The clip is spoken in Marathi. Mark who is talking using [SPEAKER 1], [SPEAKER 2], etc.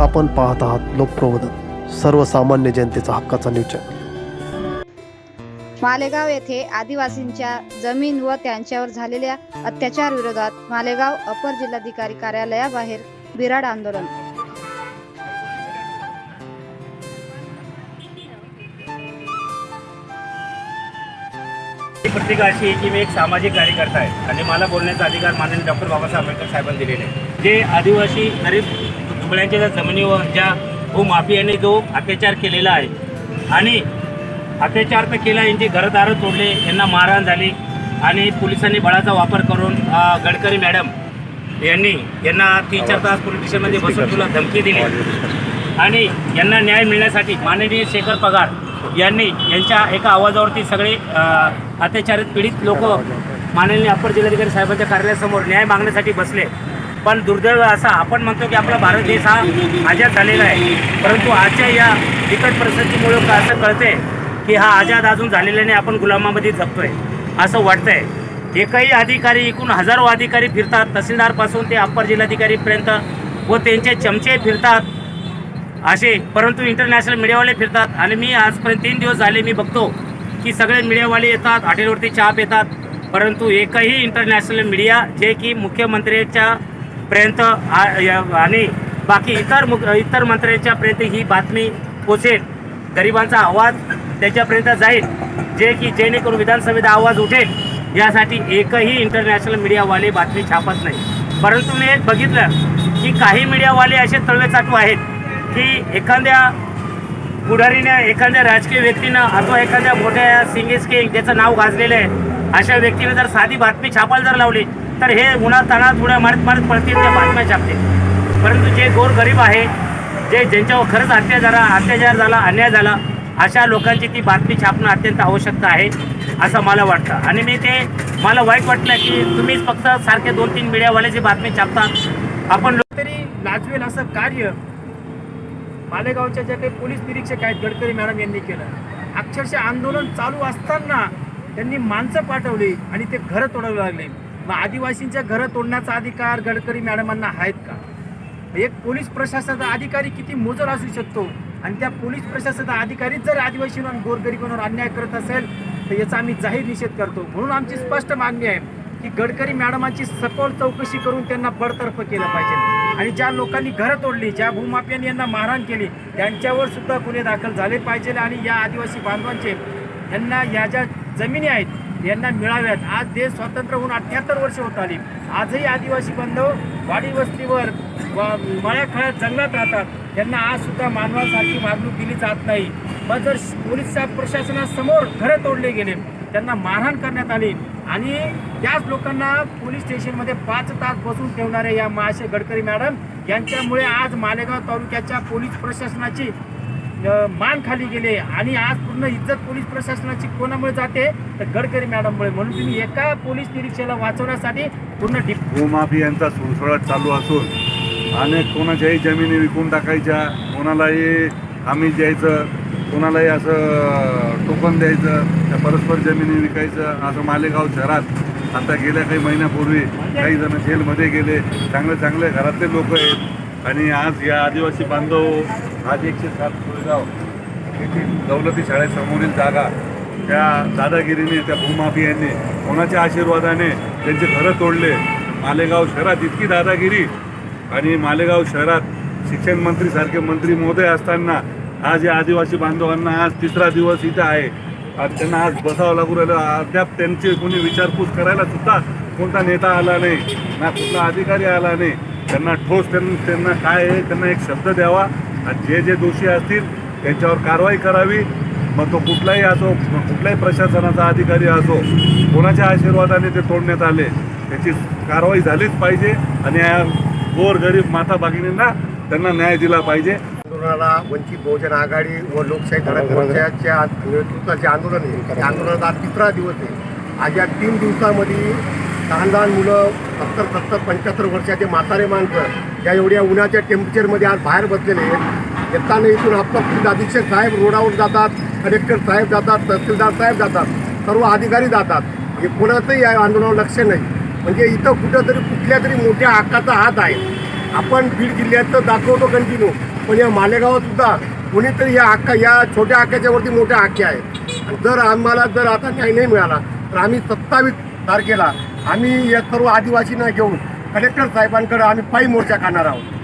[SPEAKER 1] आपण पाहत आहात लोकप्रबोधन सर्वसामान्य जनतेचा हक्काचा न्यूज चॅनल
[SPEAKER 2] मालेगाव येथे आदिवासींच्या जमीन व त्यांच्यावर झालेल्या अत्याचार विरोधात मालेगाव अपर जिल्हाधिकारी कार्यालयाबाहेर बिराड आंदोलन.
[SPEAKER 3] पत्रिका अशी आहे की मी एक सामाजिक कार्यकर्ता आहे आणि मला बोलण्याचा अधिकार माननीय डॉक्टर बाबासाहेब आंबेडकर साहेबांनी दिलेले आहे. जे आदिवासी गरीब दुबळ्यांच्या ज्या जमिनीवर ज्या भूमाफियाने जो अत्याचार केलेला आहे आणि अत्याचार तर केला यांची घरदारं तोडले यांना मारहाण झाली आणि पोलिसांनी बळाचा वापर करून गडकरी मॅडम यांनी यांना तीन चार तास पोलीस स्टेशनमध्ये बसून तुला धमकी दिली. आणि यांना न्याय मिळण्यासाठी माननीय शेखर पगार यांनी यांच्या एका आवाजावरती सगळे अत्याचारित पीडित लोक माननीय अप्पर जिल्हाधिकारी साहेबांच्या कार्यालयासमोर न्याय मागण्यासाठी बसले. पण दुर्दैव असा आपण म्हणतो की आपला भारत देश हा आझाद झालेला आहे. परंतु आजच्या या बिकट परिस्थितीमुळे असं कळतंय की हा आझाद अजून झालेला नाही आपण गुलामामध्ये जगतोय. असं वाटतंय. एकही अधिकारी एकूण हजारो अधिकारी फिरतात तहसीलदारपासून ते अप्पर जिल्हाधिकारीपर्यंत व त्यांचे चमचे फिरतात असे परंतु इंटरनॅशनल मीडियावाले फिरतात. आणि मी आजपर्यंत तीन दिवस झाले मी बघतो की सगळे मीडियावाले येतात हॉटेलवरती छाप येतात परंतु एकही इंटरनॅशनल मीडिया जे की मुख्यमंत्र्यांच्या पर्यंत आणि बाकी इतर मुख इतर मंत्र्यांच्यापर्यंत ही बातमी पोचेल. गरिबांचा आवाज त्याच्यापर्यंत जाईल. जे की जेणेकरून विधानसभेचा आवाज उठेल यासाठी एकही इंटरनॅशनल मीडियावाले बातमी छापत नाही. परंतु मी एक बघितलं की काही मीडियावाले असे तळवे चाटू आहेत की एखाद्या पुढारीने एखाद्या राजकीय व्यक्तीनं अथवा एखाद्या मोठ्या सिंगिस किंग ज्याचं नाव गाजलेलं आहे अशा व्यक्तीने जर साधी बातमी छापायला जर लावली तर हे उन्हा तानात उड्या मारत मारत पळतील त्या बातम्या छापते परंतु जे गोरगरीब आहे जे ज्यांच्यावर खरंच अत्याचार अत्याचार झाला अन्याय झाला अशा लोकांची ती बातमी छापणं अत्यंत आवश्यकता आहे असं मला वाटतं. आणि मी ते मला वाईट वाटलं की तुम्हीच फक्त सारखे दोन तीन मीडियावाले जे बातमी छापतात आपण लो-
[SPEAKER 4] तरी लाजवेल असं कार्य मालेगावच्या ज्या काही पोलीस निरीक्षक आहेत गडकरी मॅडम यांनी केलं. अक्षरशः आंदोलन चालू असताना त्यांनी माणसं पाठवली आणि ते घरं तोडावं लागले. मग आदिवासींच्या घरं तोडण्याचा अधिकार गडकरी मॅडमांना आहेत का? एक पोलीस प्रशासनाचा अधिकारी किती मोजर असू शकतो? आणि त्या पोलीस प्रशासनाचा अधिकारीच जर आदिवासींवर आणि गोरगरिबांवर अन्याय करत असेल तर याचा आम्ही जाहीर निषेध करतो. म्हणून आमची स्पष्ट मागणी आहे की गडकरी मॅडमांची सखोल चौकशी करून त्यांना बडतर्फ केलं पाहिजे. आणि ज्या लोकांनी घरं तोडली ज्या भूमाफियांनी यांना मारहाण केली त्यांच्यावर सुद्धा गुन्हे दाखल झाले पाहिजे. आणि या आदिवासी बांधवांचे यांना या ज्या जमिनी आहेत यांना मिळाव्यात. आज देश स्वतंत्र होऊन अठ्ठ्याहत्तर वर्ष होत आली. आजही आदिवासी बांधव वाडी वस्तीवर व मळ्याखळ्यात जंगलात राहतात. त्यांना आज सुद्धा मानवासारखी वागणूक दिली जात नाही. मग जर पोलीस प्रशासनासमोर घरं तोडले गेले त्यांना मारहाण करण्यात आली आणि त्याच लोकांना पोलीस स्टेशनमध्ये पाच तास बसून ठेवणारे या महाशय गडकरी मॅडम यांच्यामुळे आज मालेगाव तालुक्याच्या पोलीस प्रशासनाची मान खाली गेले आणि आज पूर्ण इज्जत पोलीस प्रशासनाची कोणामुळे जाते? तर गडकरी मॅडममुळे. म्हणून तुम्ही एका पोलीस निरीक्षकाला वाचवण्यासाठी पूर्ण डिप
[SPEAKER 5] भूमाफियांचा सुळसुळाट चालू असून अनेक कोणाच्याही जमिनी विकून टाकायच्या कोणालाही आम्ही द्यायचं कोणालाही असं टोकन द्यायचं त्या परस्पर जमिनी विकायचं असं मालेगाव शहरात आता गेल्या काही महिन्यापूर्वी काही जण जेलमध्ये गेले. चांगले चांगले घरातले लोक आहेत. आणि आज या आदिवासी बांधव आज एकशे सात सुळगाव येथील दौलती शाळेसमोरील जागा त्या दादागिरीने त्या भूमाफियांनी कोणाच्या आशीर्वादाने त्यांचे घरं तोडले. मालेगाव शहरात इतकी दादागिरी आणि मालेगाव शहरात शिक्षण मंत्रीसारखे मंत्री महोदय असताना आज या आदिवासी बांधवांना आज तिसरा दिवस इथं आहे. आज त्यांना आज बसावं लागू राहिलं. अद्याप त्यांची कोणी विचारपूस करायला सुद्धा कोणता नेता आला नाही ना कुठला अधिकारी आला नाही. त्यांना ठोस त्यांना त्यांना काय आहे त्यांना एक शब्द द्यावा. आणि जे जे दोषी असतील त्यांच्यावर कारवाई करावी. मग तो कुठलाही असो कुठल्याही प्रशासनाचा अधिकारी असो कोणाच्या आशीर्वादाने ते तोडण्यात आले त्याची कारवाई झालीच पाहिजे आणि या गोर गरीब माता भगिनींना त्यांना न्याय दिला पाहिजे.
[SPEAKER 6] आंदोलनाला वंचित बहुजन आघाडी व लोकशाही धडक नेतृत्वाचे आंदोलन आहे. त्या आंदोलनाचा आज तिसरा दिवस आहे. आज या तीन दिवसामध्ये लहान लहान मुलं सत्तर सत्तर पंच्याहत्तर वर्षाचे म्हातारे माणसं या एवढ्या उन्हाच्या टेम्परेचरमध्ये आज बाहेर बसलेले आहेत. येताना इथून आपला अधीक्षक साहेब रोडावर जातात कलेक्टर साहेब जातात तहसीलदार साहेब जातात सर्व अधिकारी जातात. हे कोणाचंही या आंदोलनावर लक्ष नाही. म्हणजे इथं कुठंतरी कुठल्या तरी मोठ्या हक्काचा हात आहे. आपण बीड जिल्ह्यात तर दाखवतो कंटिन्यू पण या मालेगावात सुद्धा कोणीतरी या हक्का या छोट्या हक्काच्या वरती मोठ्या हक्के आहेत. जर आम्हाला जर आता न्याय नाही मिळाला तर आम्ही सत्तावीस तारखेला आम्ही या सर्व आदिवासींना घेऊन कलेक्टर साहेबांकडे आम्ही पायी मोर्चा काढणार आहोत.